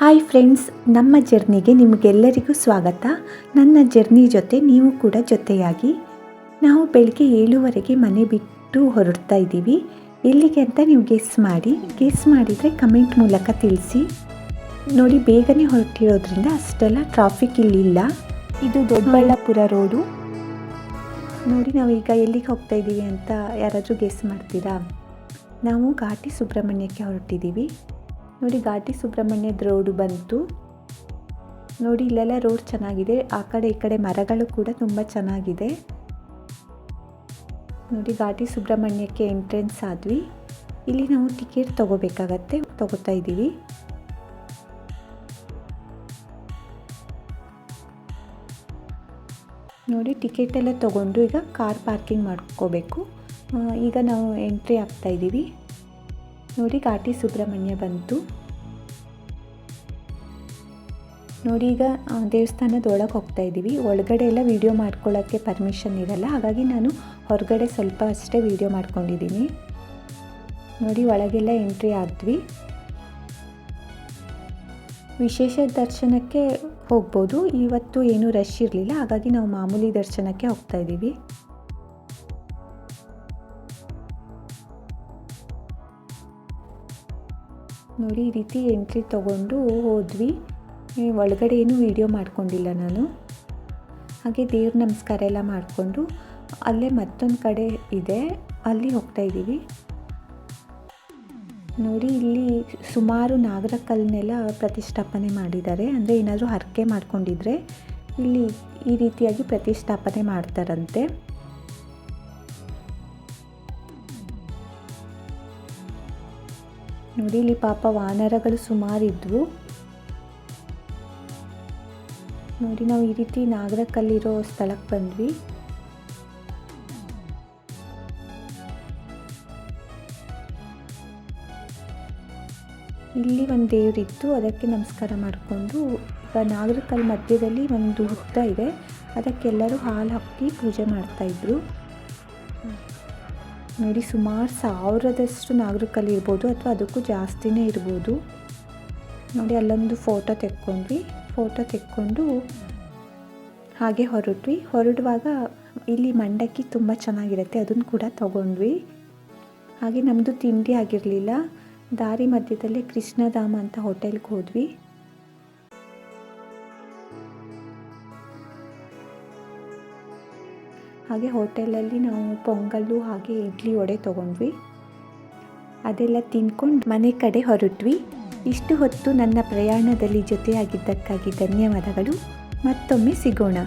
Hi friends ನಮ್ಮ ಜರ್ನಿಗೆ ನಿಮಗೆಲ್ಲರಿಗೂ ಸ್ವಾಗತ. ನನ್ನ ಜರ್ನಿ ಜೊತೆ ನೀವು ಕೂಡ ಜೊತೆಯಾಗಿ. ನಾವು ಬೆಳಗ್ಗೆ ಏಳುವರೆಗೆ ಮನೆ ಬಿಟ್ಟು ಹೊರಡ್ತಾ ಇದ್ದೀವಿ. ಎಲ್ಲಿಗೆ ಅಂತ ನೀವು ಗೆಸ್ ಮಾಡಿ. ಗೆಸ್ ಮಾಡಿದರೆ ಕಮೆಂಟ್ ಮೂಲಕ ತಿಳಿಸಿ. ನೋಡಿ, ಬೇಗನೆ ಹೊರಟಿರೋದ್ರಿಂದ ಅಷ್ಟೆಲ್ಲ ಟ್ರಾಫಿಕ್ ಇಲ್ಲಿಲ್ಲ. ಇದು ದೊಡ್ಡಬಳ್ಳಾಪುರ ರೋಡು ನೋಡಿ, ನಾವೀಗ ಎಲ್ಲಿಗೆ ಹೋಗ್ತಾ ಇದ್ದೀವಿ ಅಂತ ಯಾರಾದರೂ ಗೆಸ್ ಮಾಡ್ತೀರಾ? ನಾವು ಘಾಟಿ ಸುಬ್ರಹ್ಮಣ್ಯಕ್ಕೆ ಹೊರಟಿದ್ದೀವಿ. ನೋಡಿ ಘಾಟಿ ಸುಬ್ರಹ್ಮಣ್ಯದ ರೋಡ್ ಬಂತು. ನೋಡಿ ಇಲ್ಲೆಲ್ಲ ರೋಡ್ ಚೆನ್ನಾಗಿದೆ. ಆ ಕಡೆ ಈ ಕಡೆ ಮರಗಳು ಕೂಡ ತುಂಬ ಚೆನ್ನಾಗಿದೆ. ನೋಡಿ ಘಾಟಿ ಸುಬ್ರಹ್ಮಣ್ಯಕ್ಕೆ ಎಂಟ್ರೆನ್ಸ್ ಆದ್ವಿ. ಇಲ್ಲಿ ನಾವು ಟಿಕೆಟ್ ತೊಗೋಬೇಕಾಗತ್ತೆ. ತೊಗೋತಾ ಇದ್ದೀವಿ. ನೋಡಿ ಟಿಕೆಟ್ ಎಲ್ಲ ತೊಗೊಂಡು ಈಗ ಕಾರ್ ಪಾರ್ಕಿಂಗ್ ಮಾಡ್ಕೋಬೇಕು. ಈಗ ನಾವು ಎಂಟ್ರಿ ಆಗ್ತಾ ಇದ್ದೀವಿ. ನೋಡಿ ಘಾಟಿ ಸುಬ್ರಹ್ಮಣ್ಯ ಬಂತು. ನೋಡಿ ಈಗ ದೇವಸ್ಥಾನದ ಒಳಗೆ ಹೋಗ್ತಾ ಇದ್ದೀವಿ ಒಳಗಡೆ ಎಲ್ಲ ವೀಡಿಯೋ ಮಾಡ್ಕೊಳ್ಳೋಕ್ಕೆ ಪರ್ಮಿಷನ್ ಇರಲ್ಲ. ಹಾಗಾಗಿ ನಾನು ಹೊರಗಡೆ ಸ್ವಲ್ಪ ಅಷ್ಟೇ ವೀಡಿಯೋ ಮಾಡ್ಕೊಂಡಿದ್ದೀನಿ. ನೋಡಿ ಒಳಗೆಲ್ಲ ಎಂಟ್ರಿ ಆದ್ವಿ. ವಿಶೇಷ ದರ್ಶನಕ್ಕೆ ಹೋಗ್ಬೋದು. ಇವತ್ತು ಏನೂ ರಶ್ ಇರಲಿಲ್ಲ. ಹಾಗಾಗಿ ನಾವು ಮಾಮೂಲಿ ದರ್ಶನಕ್ಕೆ ಹೋಗ್ತಾ ಇದ್ದೀವಿ ನೋಡಿ ಈ ರೀತಿ ಎಂಟ್ರಿ ತಗೊಂಡು ಹೋದ್ವಿ. ಒಳಗಡೆ ಏನು ವೀಡಿಯೋ ಮಾಡ್ಕೊಂಡಿಲ್ಲ ನಾನು. ಹಾಗೆ ದೇವ್ರ ನಮಸ್ಕಾರ ಎಲ್ಲ ಮಾಡಿಕೊಂಡು ಅಲ್ಲೇ ಮತ್ತೊಂದು ಕಡೆ ಇದೆ. ಅಲ್ಲಿ ಹೋಗ್ತಾ ಇದ್ದೀವಿ. ನೋಡಿ ಇಲ್ಲಿ ಸುಮಾರು ನಾಗರಕಲ್ಲನ್ನೆಲ್ಲ ಪ್ರತಿಷ್ಠಾಪನೆ ಮಾಡಿದ್ದಾರೆ. ಅಂದರೆ ಏನಾದರೂ ಹರಕೆ ಮಾಡ್ಕೊಂಡಿದ್ರೆ ಇಲ್ಲಿ ಈ ರೀತಿಯಾಗಿ ಪ್ರತಿಷ್ಠಾಪನೆ ಮಾಡ್ತಾರಂತೆ. ನೋಡಿ, ಇಲ್ಲಿ ಪಾಪ ವಾನರಗಳು ಸುಮಾರಿದ್ವು ನೋಡಿ, ನಾವು ಈ ರೀತಿ ನಾಗರಕಲ್ಲಿರೋ ಸ್ಥಳಕ್ಕೆ ಬಂದ್ವಿ. ಇಲ್ಲಿ ಒಂದು ದೇವರಿತ್ತು, ಅದಕ್ಕೆ ನಮಸ್ಕಾರ ಮಾಡಿಕೊಂಡು. ಈಗ ನಾಗರಕಲ್ ಮಧ್ಯದಲ್ಲಿ ಒಂದು ಹುತ್ತ ಇದೆ ಅದಕ್ಕೆಲ್ಲರೂ ಹಾಲು ಹಾಕಿ ಪೂಜೆ ಮಾಡ್ತಾಯಿದ್ರು ನೋಡಿ, ಸುಮಾರು ಸಾವಿರದಷ್ಟು ನಾಗರಿಕಲ್ಲಿ ಇರ್ಬೋದು ಅಥವಾ ಅದಕ್ಕೂ ಜಾಸ್ತಿನೇ ಇರ್ಬೋದು. ನೋಡಿ, ಅಲ್ಲೊಂದು ಫೋಟೋ ತೆಕ್ಕೊಂಡ್ವಿ. ಫೋಟೋ ತೆಕ್ಕೊಂಡು ಹಾಗೆ ಹೊರಟ್ವಿ. ಹೊರಡುವಾಗ ಇಲ್ಲಿ ಮಂಡಕ್ಕಿ ತುಂಬ ಚೆನ್ನಾಗಿರುತ್ತೆ, ಅದನ್ನು ಕೂಡ ತಗೊಂಡ್ವಿ. ಹಾಗೆ ನಮ್ಮದು ತಿಂಡಿ ಆಗಿರಲಿಲ್ಲ. ದಾರಿ ಮಧ್ಯದಲ್ಲೇ ಕೃಷ್ಣಧಾಮ ಅಂತ ಹೋಟೆಲ್ಗೆ ಹೋದ್ವಿ. ಹಾಗೆ ಹೋಟೆಲಲ್ಲಿ ನಾವು ಪೊಂಗಲ್ಲು ಹಾಗೆ ಇಡ್ಲಿ ವಡೆ ತೊಗೊಂಡ್ವಿ. ಅದೆಲ್ಲ ತಿನ್ಕೊಂಡು ಮನೆ ಕಡೆ ಹೊರಟ್ವಿ. ಇಷ್ಟು ಹೊತ್ತು ನನ್ನ ಪ್ರಯಾಣದಲ್ಲಿ ಜೊತೆಯಾಗಿದ್ದಕ್ಕಾಗಿ ಧನ್ಯವಾದಗಳು. ಮತ್ತೊಮ್ಮೆ ಸಿಗೋಣ.